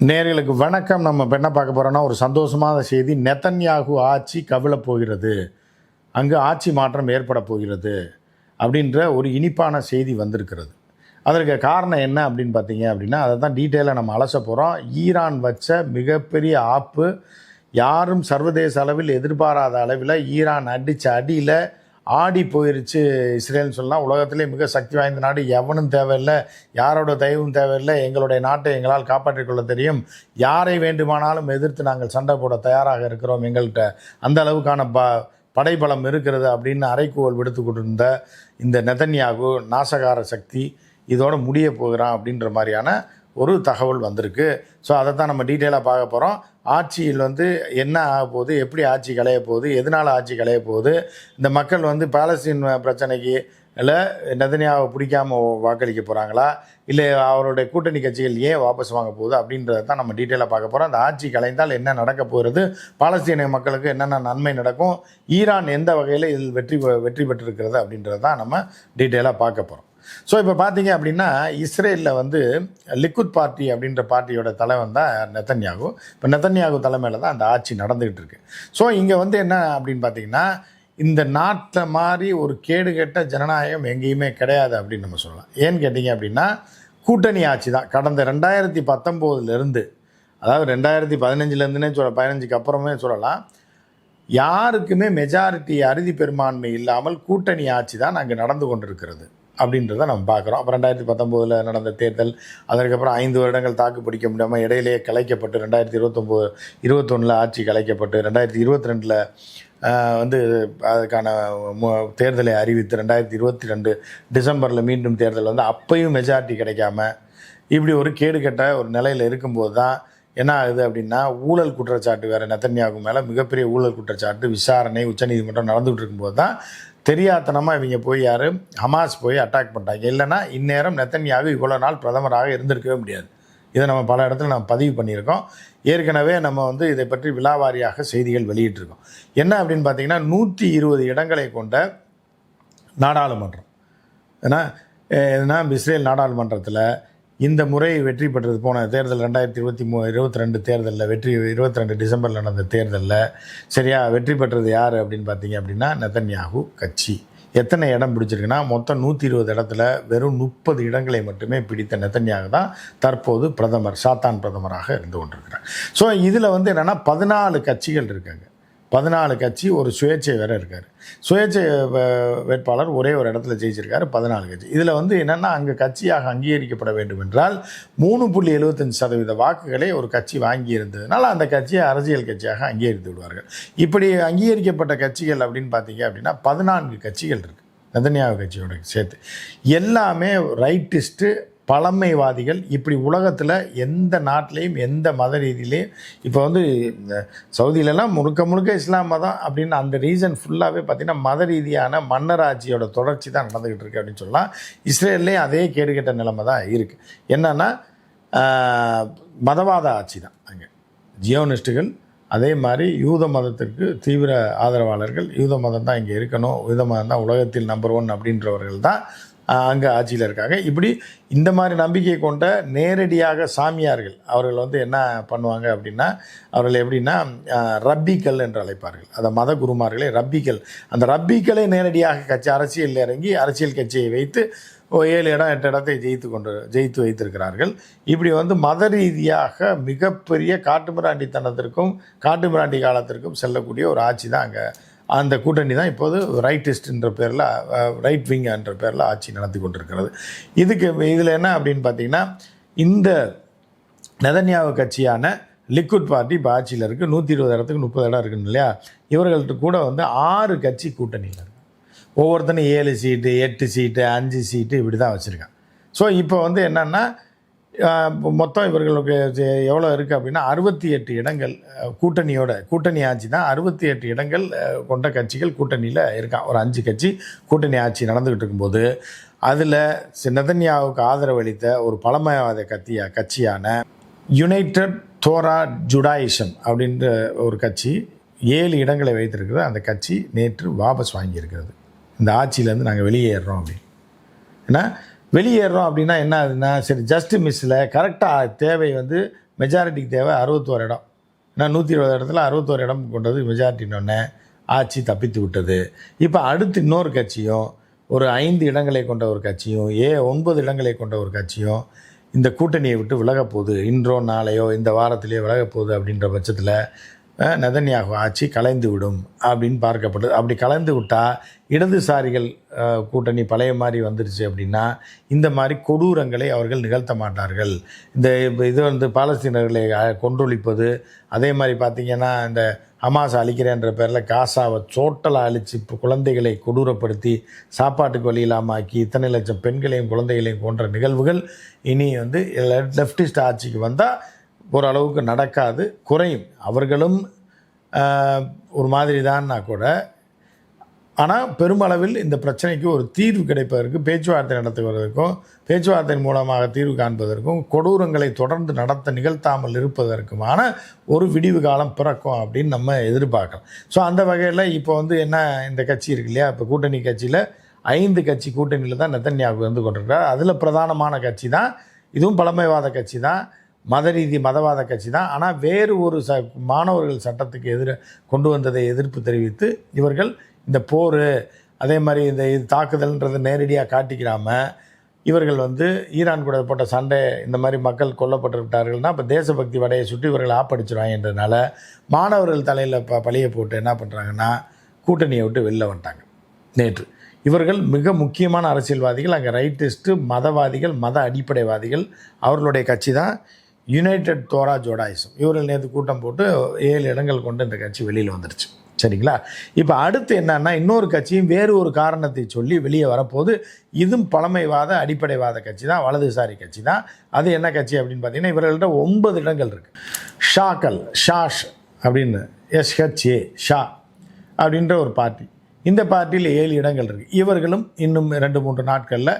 நேர்களுக்கு வணக்கம். நம்ம இப்போ என்ன பார்க்க போகிறோன்னா ஒரு சந்தோஷமான செய்தி. நெத்தன்யாகு ஆட்சி கவிழப் போகிறது. அங்கு ஆட்சி மாற்றம் ஏற்பட போகிறது அப்படின்ற ஒரு இனிப்பான செய்தி வந்திருக்கிறது. அதற்கு காரணம் என்ன அப்படின்னு பார்த்தீங்க அப்படின்னா அதை தான் டீட்டெயிலாக நம்ம அலச போகிறோம் ஈரான் வச்ச மிகப்பெரிய ஆப்பு யாரும் சர்வதேச அளவில் எதிர்பாராத அளவில் ஈரான் அடித்த அடியில் ஆடி போயிருச்சு இஸ்ரேல்னு சொல்லலாம் உலகத்திலே மிக சக்தி வாய்ந்த நாடு. எவனும் தேவையில்லை யாரோட தயவும் தேவையில்லை எங்களுடைய நாட்டை எங்களால் காப்பாற்றிக் கொள்ள தெரியும். யாரை வேண்டுமானாலும் எதிர்த்து நாங்கள் சண்டை போட தயாராக இருக்கிறோம். எங்கள்கிட்ட அந்த அளவுக்கான ப படைபலம் இருக்கிறது அப்படின்னு அரைக்கோல் விடுத்து கொண்டிருந்த இந்த நெதன்யாகு நாசகார சக்தி இதோட முடிய போகிறான் அப்படின்ற மாதிரியான ஒரு தகவல் வந்திருக்கு. ஸோ அதை தான் நம்ம டீட்டெயிலாக பார்க்க போகிறோம் ஆட்சியில் வந்து என்ன ஆக போகுது? எப்படி ஆட்சி களைய போகுது? எதனால் ஆட்சி களைய போகுது? இந்த மக்கள் வந்து பாலஸ்தீன் பிரச்சனைக்கு இல்லை நெதனியாவை பிடிக்காம வாக்களிக்க போகிறாங்களா இல்லை அவருடைய கூட்டணி கட்சிகள் ஏன் வாபஸ் வாங்க போகுது? அப்படின்றத தான் நம்ம டீட்டெயிலாக பார்க்க போகிறோம் அந்த ஆட்சி கலைந்தால் என்ன நடக்க போகிறது? பாலஸ்தீன மக்களுக்கு என்னென்ன நன்மை நடக்கும்? ஈரான் எந்த வகையில் இதில் வெற்றி பெ- வெற்றி பெற்றிருக்கிறது? அப்படின்றத தான் நம்ம டீட்டெயிலாக பார்க்க போகிறோம் ஸோ இப்போ பார்த்தீங்க அப்படின்னா இஸ்ரேலில் வந்து லிக்குத் பார்ட்டி அப்படின்ற பார்ட்டியோட தலைவன் தான் நெத்தன்யாகு. இப்போ நெத்தன்யாகு தலைமையில் தான் அந்த ஆட்சி நடந்துகிட்டு இருக்கு. ஸோ இங்கே வந்து என்ன அப்படின்னு பார்த்தீங்கன்னா இந்த நாட்டில் மாதிரி ஒரு கேடுகெட்ட ஜனநாயகம் எங்கேயுமே கிடையாது அப்படின்னு நம்ம சொல்லலாம். ஏன்னு கேட்டிங்க அப்படின்னா கூட்டணி ஆட்சி தான். கடந்த ரெண்டாயிரத்தி பத்தொம்போதுலேருந்து அதாவது ரெண்டாயிரத்தி பதினஞ்சுலேருந்துனே சொல்ல பதினஞ்சுக்கு அப்புறமே சொல்லலாம் யாருக்குமே மெஜாரிட்டி அறுதி பெரும்பான்மை இல்லாமல் கூட்டணி ஆட்சி தான் அங்கே நடந்து கொண்டிருக்கிறது அப்படின்றத நம்ம பார்க்குறோம். அப்புறம் ரெண்டாயிரத்தி பத்தொம்போதில் நடந்த தேர்தல் அதற்கப்புறம் ஐந்து வருடங்கள் தாக்கு பிடிக்க முடியாமல் இடையிலேயே கலைக்கப்பட்டு ரெண்டாயிரத்தி இருபத்தொம்போது இருபத்தொன்னில் ஆட்சி கலைக்கப்பட்டு ரெண்டாயிரத்தி இருபத்தி ரெண்டில் வந்து அதுக்கான மு- தேர்தலை அறிவித்து ரெண்டாயிரத்தி இருபத்தி ரெண்டு டிசம்பரில் மீண்டும் தேர்தல் வந்து அப்பையும் மெஜாரிட்டி கிடைக்காம இப்படி ஒரு கேடுகட்ட ஒரு நிலையில் இருக்கும்போது தான் என்ன ஆகுது அப்படின்னா ஊழல் குற்றச்சாட்டு வேறு நெத்தன்யாவுக்கு மேலே மிகப்பெரிய ஊழல் குற்றச்சாட்டு விசாரணை உச்சநீதிமன்றம் நடந்துகிட்டு இருக்கும்போது தான் தெரியாத்தனமாக இவங்க போய் யார்? ஹமாஸ் போய் அட்டாக் பண்ணிட்டாங்க. இல்லைன்னா இந்நேரம் நெத்தன்யாவு இவ்வளோ நாள் பிரதமராக இருந்திருக்கவே முடியாது. இதை நம்ம பல இடத்துல நம்ம பதிவு பண்ணியிருக்கோம். ஏற்கனவே நம்ம வந்து இதை பற்றி விலாவாரியாக செய்திகள் வெளியிட்டிருக்கோம். என்ன அப்படின்னு பார்த்தீங்கன்னா நூற்றி இருபது இடங்களை கொண்ட நாடாளுமன்றம். ஏன்னா ஏன்னா இஸ்ரேல் நாடாளுமன்றத்தில் இந்த முறை வெற்றி பெற்றது. போன தேர்தல் ரெண்டாயிரத்தி இருபத்தி மூ இருபத்தி ரெண்டு தேர்தலில் வெற்றி இருபத்தி ரெண்டு டிசம்பரில் நடந்த தேர்தலில் சரியா வெற்றி பெற்றது யார் அப்படின்னு பார்த்தீங்க அப்படின்னா நெதன்யாகு கட்சி. எத்தனை இடம் பிடிச்சிருக்குன்னா மொத்தம் நூற்றி இருபது இடத்துல வெறும் முப்பது இடங்களை மட்டுமே பிடித்த நெத்தன்யாகு தான் தற்போது பிரதமர் சாத்தான் பிரதமராக இருந்து கொண்டிருக்கிறார். ஸோ இதில் வந்து என்னென்னா பதினாலு கட்சிகள் இருக்காங்க. பதினாலு கட்சி ஒரு சுயேட்சை வேறு இருக்கார். சுயேட்சை வே- வேட்பாளர் ஒரே ஒரு இடத்துல ஜெயிச்சிருக்காரு பதினாலு கட்சி. இதில் வந்து என்னென்னா அங்கே கட்சியாக அங்கீகரிக்கப்பட வேண்டும் என்றால் மூணு புள்ளி எழுபத்தஞ்சு சதவீத வாக்குகளை ஒரு கட்சி வாங்கி இருந்ததுனால அந்த கட்சியை அரசியல் கட்சியாக அங்கீகரித்து விடுவார்கள். இப்படி அங்கீகரிக்கப்பட்ட கட்சிகள் அப்படின்னு பார்த்தீங்க அப்படின்னா பதினான்கு கட்சிகள் இருக்குது நெதன்யாகு கட்சியோட சேர்த்து. எல்லாமே ரைட்டிஸ்ட்டு பழமைவாதிகள் இப்படி உலகத்தில் எந்த நாட்டிலையும் எந்த மத ரீதியிலையும் இப்போ வந்து இந்த சவுதியிலலாம் முழுக்க முழுக்க இஸ்லாம் மதம் அப்படின்னு அந்த ரீசன் ஃபுல்லாகவே பார்த்திங்கன்னா மத ரீதியான மன்னர் ஆட்சியோட தொடர்ச்சி தான் நடந்துக்கிட்டு இருக்கு அப்படின்னு சொல்லலாம். இஸ்ரேல்லையும் அதே கேடுகெட்ட நிலைமை தான் இருக்குது என்னன்னா மதவாத ஆட்சி தான் அங்கே. ஜியோனிஸ்ட்டுகள் அதே மாதிரி யூத மதத்திற்கு தீவிர ஆதரவாளர்கள் யூத மதம் தான் இங்கே இருக்கணும் யூத மதம் தான் உலகத்தில் நம்பர் ஒன் அப்படின்றவர்கள் தான் அங்கே ஆட்சியில் இருக்காங்க. இப்படி இந்த மாதிரி நம்பிக்கை கொண்ட நேரடியாக சாமியார்கள் அவர்கள் வந்து என்ன பண்ணுவாங்க அப்படின்னா அவர்கள் எப்படின்னா ரப்பிக்கல் ரப்பிக்கள் என்று அழைப்பார்கள். அந்த மத குருமார்களே ரப்பிக்கள் அந்த ரப்பிக்களை நேரடியாக கட்சி அரசியலில் இறங்கி அரசியல் கட்சியை வைத்து ஓ, ஏழு இடம் எட்டு இடத்தை ஜெயித்து கொண்டு ஜெயித்து வைத்திருக்கிறார்கள். இப்படி வந்து மத ரீதியாக மிகப்பெரிய காட்டுமிராண்டித்தனத்திற்கும் காட்டுமிராண்டி காலத்திற்கும் செல்லக்கூடிய ஒரு ஆட்சி தான் அங்கே அந்த கூட்டணி தான் இப்போது ரைட்டிஸ்ட்ன்ற பேரில் ரைட் விங்கன்ற பேரில் ஆட்சி நடத்தி கொண்டிருக்கிறது. இதுக்கு இதில் என்ன அப்படின்னு பார்த்தீங்கன்னா இந்த நெதன்யாவு கட்சியான லிக்விட் பார்ட்டி இப்போ ஆட்சியில் இருக்குது நூற்றி இருபது இடத்துக்கு முப்பது இடம் இருக்குன்னு இல்லையா? இவர்கள்ட்ட கூட வந்து ஆறு கட்சி கூட்டணியில் இருக்குது ஒவ்வொருத்தனும் ஏழு சீட்டு எட்டு சீட்டு அஞ்சு சீட்டு இப்படி தான் வச்சுருக்கான் ஸோ இப்போ வந்து என்னென்னா மொத்தம் இவர்களுக்கு எவ்வளோ இருக்குது அப்படின்னா அறுபத்தி எட்டு இடங்கள் கூட்டணியோட கூட்டணி ஆட்சி தான் அறுபத்தி எட்டு இடங்கள் கொண்ட கட்சிகள் கூட்டணியில் இருக்கான் ஒரு அஞ்சு கட்சி கூட்டணி ஆட்சி நடந்துக்கிட்டு இருக்கும்போது அதில் நெதன்யாவுக்கு ஆதரவு அளித்த ஒரு பழமைவாத கத்தியா கட்சியான யுனைடெட் தோரா ஜுடாயிசம் அப்படின்ற ஒரு கட்சி ஏழு இடங்களை வைத்திருக்கிறது. அந்த கட்சி நேற்று வாபஸ் வாங்கியிருக்கிறது. இந்த ஆட்சியிலேருந்து நாங்கள் வெளியேறுறோம் அப்படின்னு. ஏன்னா வெளியேறோம் அப்படின்னா என்ன ஆகுதுன்னா சரி ஜஸ்ட் மிஸ்ஸில் கரெக்டாக தேவை வந்து மெஜாரிட்டிக்கு தேவை அறுபத்தோரு இடம். நான் நூற்றி இருபது இடத்துல அறுபத்தோரு இடம் கொண்டது மெஜாரிட்டினொன்னே ஆட்சி தப்பித்து விட்டது. இப்போ அடுத்து இன்னொரு கட்சியும் ஒரு ஐந்து இடங்களை கொண்ட ஒரு கட்சியும் ஏ ஒன்பது இடங்களை கொண்ட ஒரு கட்சியும் இந்த கூட்டணியை விட்டு விலகப்போகுது இன்றோ நாளையோ இந்த வாரத்திலேயோ விலகப் போகுது அப்படின்ற பட்சத்தில் நெதன்யாகு ஆட்சி கலைந்து விடும் அப்படின்னு பார்க்கப்படுது. அப்படி கலைந்து விட்டால் இடதுசாரிகள் கூட்டணி பழைய மாதிரி வந்துருச்சு அப்படின்னா இந்த மாதிரி கொடூரங்களை அவர்கள் நிகழ்த்த மாட்டார்கள். இந்த இது வந்து பாலஸ்தீனர்களை கொன்றொழிப்பது அதே மாதிரி பார்த்திங்கன்னா இந்த ஹமாஸ் அழிக்கிறேன்ற பேரில் காசாவை சோட்டலாக அழித்து குழந்தைகளை கொடூரப்படுத்தி சாப்பாட்டுக்கு வழி இல்லாமல் ஆக்கி இத்தனை லட்சம் பெண்களையும் குழந்தைகளையும் போன்ற நிகழ்வுகள் இனி வந்து லெஃப்டிஸ்ட் ஆட்சிக்கு வந்தால் ஓரளவுக்கு நடக்காது குறையும். அவர்களும் ஒரு மாதிரி தான்னா கூட. ஆனால் பெருமளவில் இந்த பிரச்சனைக்கு ஒரு தீர்வு கிடைப்பதற்கு பேச்சுவார்த்தை நடத்துவதற்கும் பேச்சுவார்த்தை மூலமாக தீர்வு காண்பதற்கும் கொடூரங்களை தொடர்ந்து நடத்த நிகழ்த்தாமல் இருப்பதற்குமான ஒரு விடிவு காலம் பிறக்கும் அப்படின்னு நம்ம எதிர்பார்க்கலாம். ஸோ அந்த வகையில் இப்போ வந்து என்ன இந்த கட்சி இருக்கு இல்லையா? இப்போ கூட்டணி கட்சியில் ஐந்து கட்சி கூட்டணியில் தான் நெத்தன்யாவுக்கு வந்து கொண்டிருக்கிறார். அதில் பிரதானமான கட்சி தான் இதுவும் பழமைவாத கட்சி தான். மத ரீதி மதவாத கட்சி தான். ஆனால் வேறு ஒரு ச மாணவர்கள் சட்டத்துக்கு எதிர கொண்டு வந்ததை எதிர்ப்பு தெரிவித்து இவர்கள் இந்த போர் அதே மாதிரி இந்த இது தாக்குதல்ன்றதை நேரடியாக காட்டிக்கிறாம இவர்கள் வந்து ஈரான் கூட போட்ட சண்டை இந்த மாதிரி மக்கள் கொல்லப்பட்டு விட்டார்கள்னா இப்போ தேசபக்தி வடையை சுற்றி இவர்கள் ஆப்படிச்சிருவாங்கன்றதுனால மாணவர்கள் தலையில் ப பழிய போட்டு என்ன பண்ணுறாங்கன்னா கூட்டணியை விட்டு வெளில வந்துட்டாங்க. நேற்று இவர்கள் மிக முக்கியமான அரசியல்வாதிகள் அங்கே ரைட்டிஸ்ட்டு மதவாதிகள் மத அடிப்படைவாதிகள் அவர்களுடைய கட்சி தான். யுனைடெட் தோரா ஜோடாயிசம் இவர்கள் நேற்று கூட்டம் போட்டு ஏழு இடங்கள் கொண்டு இந்த கட்சி வெளியில் வந்துருச்சு. சரிங்களா? இப்போ அடுத்து என்னன்னா இன்னொரு கட்சியும் வேறு ஒரு காரணத்தை சொல்லி வெளியே வரப்போது இதுவும் பழமைவாத அடிப்படைவாத கட்சி தான் வலதுசாரி கட்சி தான் அது என்ன கட்சி அப்படின்னு பார்த்தீங்கன்னா இவர்கள்ட்ட ஒன்பது இடங்கள் இருக்குது ஷாக்கல் ஷாஷ் அப்படின்னு எஸ்ஹெச்ஏ ஷா அப்படின்ற ஒரு பார்ட்டி. இந்த பார்ட்டியில் ஏழு இடங்கள் இருக்குது இவர்களும் இன்னும் ரெண்டு மூன்று நாட்களில்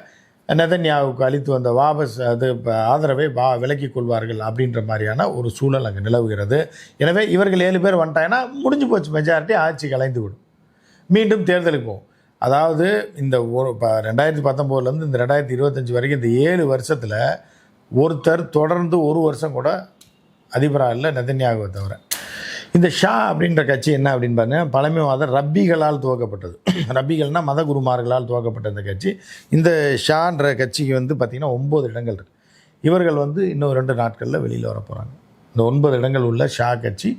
நெதன்யாவுக்கு அளித்து வந்த வாபஸ் அது ஆதரவை வா விலக்கிக் கொள்வார்கள் அப்படின்ற மாதிரியான ஒரு சூழல் அங்கே நிலவுகிறது. எனவே இவர்கள் ஏழு பேர் வந்துட்டாங்கன்னா முடிஞ்சு போச்சு மெஜாரிட்டி ஆட்சி கலைந்து விடும். மீண்டும் தேர்தலுக்கு போகும் அதாவது இந்த ஒரு இப்போ ரெண்டாயிரத்தி பத்தொம்போதுலேருந்து இந்த ரெண்டாயிரத்தி இருபத்தஞ்சி வரைக்கும் இந்த ஏழு வருஷத்தில் ஒருத்தர் தொடர்ந்து ஒரு வருஷம் கூட அதிபராக இல்லை நெதன்யாகுவை தவிர. இந்த ஷா அப்படின்ற கட்சி என்ன அப்படின்னு பார்த்தீங்கன்னா பழமைவாத ரப்பிகளால் துவக்கப்பட்டது. ரப்பிகள்னா மத குருமார்களால் துவக்கப்பட்ட இந்த கட்சி. இந்த ஷான்ற கட்சிக்கு வந்து பார்த்திங்கன்னா ஒம்பது இடங்கள் இருக்குது இவர்கள் வந்து இன்னும் ரெண்டு நாட்களில் வெளியில் வர போகிறாங்க இந்த ஒன்பது இடங்கள் உள்ள ஷா கட்சி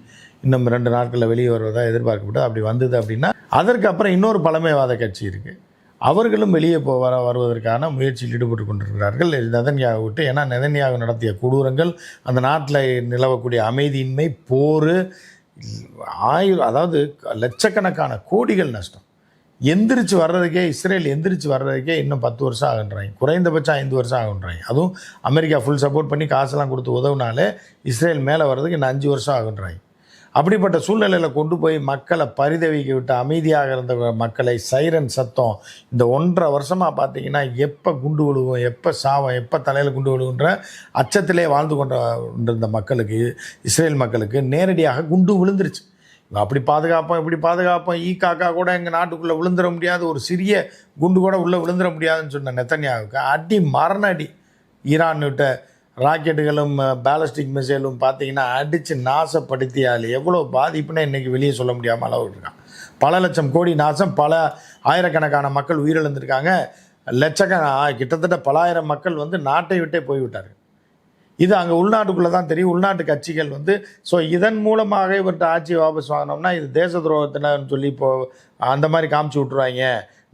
இன்னும் ரெண்டு நாட்களில் வெளியே வருவதாக எதிர்பார்க்கப்பட்டது. அப்படி வந்தது அப்படின்னா அதற்கு அப்புறம் இன்னொரு பழமைவாத கட்சி இருக்குது அவர்களும் வெளியே போ வர வருவதற்கான முயற்சியில் ஈடுபட்டு கொண்டிருக்கிறார்கள். நெதன்யாவை விட்டு ஏன்னா நெதன்யாவை நடத்திய கொடூரங்கள் அந்த நாட்டில் நிலவக்கூடிய அமைதியின்மை போர் ஆயிரம் அதாவது லட்சக்கணக்கான கோடிகள் நஷ்டம். எந்திரிச்சு வர்றதுக்கே இஸ்ரேல் எந்திரிச்சு வர்றதுக்கே இன்னும் பத்து வருஷம் ஆகுன்றாங்க. குறைந்தபட்சம் ஐந்து வருஷம் ஆகுன்றாங்க. அதுவும் அமெரிக்கா ஃபுல் சப்போர்ட் பண்ணி காசெல்லாம் கொடுத்து உதவுனாலே இஸ்ரேல் மேலே வர்றதுக்கு இன்னும் அஞ்சு வருஷம் ஆகுன்றாங்க. அப்படிப்பட்ட சூழ்நிலையில் கொண்டு போய் மக்களை பரிதவிக்க விட்டு அமைதியாக இருந்த மக்களை சைரன் சத்தம் இந்த ஒன்றரை வருஷமாக பார்த்தீங்கன்னா எப்போ குண்டு விழுவும் எப்போ சாவம் எப்போ தலையில் குண்டு விழுவுன்ற அச்சத்திலே வாழ்ந்து கொண்டிருந்த மக்களுக்கு இஸ்ரேல் மக்களுக்கு நேரடியாக குண்டு விழுந்துருச்சு. இவன் அப்படி பாதுகாப்போம் இப்படி பாதுகாப்போம் ஈ காக்கா கூட எங்கள் நாட்டுக்குள்ளே விழுந்துட முடியாது ஒரு சிறிய குண்டு கூட உள்ளே விழுந்துட முடியாதுன்னு சொன்ன நெத்தன்யாவுக்கு அடி மரண அடி. ஈரான் விட்ட ராக்கெட்டுகளும் பேலஸ்டிக் மிசைலும் பார்த்தீங்கன்னா அடித்து நாசப்படுத்தியால் எவ்வளோ பாதிப்புன்னு இன்றைக்கி வெளியே சொல்ல முடியாமல் அளவு இருக்கான் பல லட்சம் கோடி நாசம் பல ஆயிரக்கணக்கான மக்கள் உயிரிழந்திருக்காங்க. லட்சக்கண கிட்டத்தட்ட பலாயிரம் மக்கள் வந்து நாட்டை விட்டே போய்விட்டார் இது அங்கே உள்நாட்டுக்குள்ளே தான் தெரியும். உள்நாட்டு கட்சிகள் வந்து ஸோ இதன் மூலமாக இவர்கிட்ட ஆட்சி வாபஸ் வாங்கினோம்னா இது தேச துரோகத்தினர்னு சொல்லி இப்போ அந்த மாதிரி காமிச்சு விட்ருவாங்க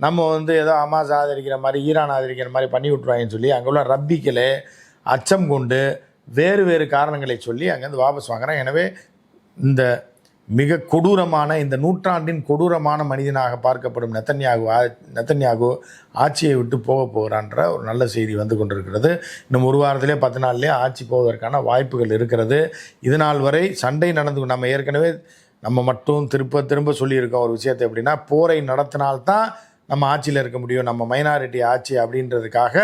நம்ம வந்து ஏதோ அமாஸ் ஆதரிக்கிற மாதிரி ஈரான் ஆதரிக்கிற மாதிரி பண்ணி விட்ருவாங்கன்னு சொல்லி அங்கே உள்ள ரப்பிக்களே அச்சம் கொண்டு வேறு வேறு காரணங்களை சொல்லி அங்கேருந்து வாபஸ் வாங்குறான். எனவே இந்த மிக கொடூரமான இந்த நூற்றாண்டின் கொடூரமான மனிதனாக பார்க்கப்படும் நெத்தன்யாகு ஆ- நெத்தன்யாகு ஆட்சியை விட்டு போக போகிறான்ற ஒரு நல்ல செய்தி வந்து கொண்டிருக்கிறது. இன்னும் ஒரு வாரத்திலே பத்து நாள்லேயே ஆட்சி போவதற்கான வாய்ப்புகள் இருக்கிறது. இது நாள் வரை சண்டை நடந்து நம்ம ஏற்கனவே நம்ம மட்டும் திரும்ப திரும்ப சொல்லியிருக்கோம் ஒரு விஷயத்தை எப்படின்னா போரை நடத்தினால்தான் நம்ம ஆட்சியில் இருக்க முடியும் நம்ம மைனாரிட்டி ஆட்சி அப்படின்றதுக்காக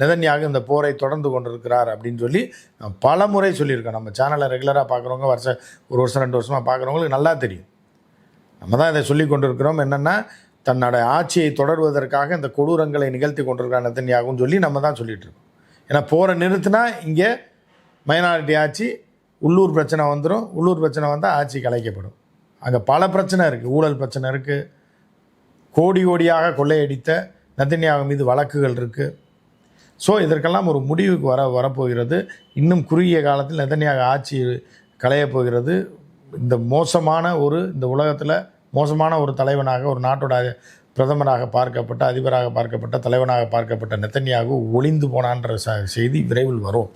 நிதன்யாக இந்த போரை தொடர்ந்து கொண்டிருக்கிறார் அப்படின்னு சொல்லி நான் பல முறை சொல்லியிருக்கோம் நம்ம சேனலை ரெகுலராக பார்க்குறவங்க வருஷம் ஒரு வருஷம் ரெண்டு வருஷமாக பார்க்குறவங்களுக்கு நல்லா தெரியும். நம்ம தான் இதை சொல்லி கொண்டிருக்கிறோம். என்னென்னா தன்னோட ஆட்சியை தொடர்வதற்காக இந்த கொடூரங்களை நிகழ்த்தி கொண்டிருக்கார் நெத்தன்யாகுன்னு சொல்லி நம்ம தான் சொல்லிகிட்டு இருக்கோம். ஏன்னா போரை நிறுத்தினா இங்கே மைனாரிட்டி ஆட்சி உள்ளூர் பிரச்சனை வந்துடும் உள்ளூர் பிரச்சனை வந்தால் ஆட்சி கலைக்கப்படும். அங்கே பல பிரச்சனை இருக்குது ஊழல் பிரச்சனை இருக்குது கோடி கோடியாக கொள்ளையடித்த நெத்தன்யாகு மீது வழக்குகள் இருக்குது ஸோ இதற்கெல்லாம் ஒரு முடிவுக்கு வர வரப்போகிறது. இன்னும் குறுகிய காலத்தில் நெத்தன்யாகு ஆட்சி களையப் போகிறது. இந்த மோசமான ஒரு இந்த உலகத்தில் மோசமான ஒரு தலைவனாக ஒரு நாட்டோட பிரதமராக பார்க்கப்பட்ட அதிபராக பார்க்கப்பட்ட தலைவனாக பார்க்கப்பட்ட நெத்தன்யாகு ஒளிந்து போனான்ற ச செய்தி விரைவில் வரும்.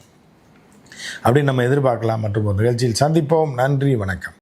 அப்படின்னு நம்ம எதிர்பார்க்கலாம். மற்றும் ஒரு நிகழ்ச்சியில் சந்திப்போம். நன்றி வணக்கம்.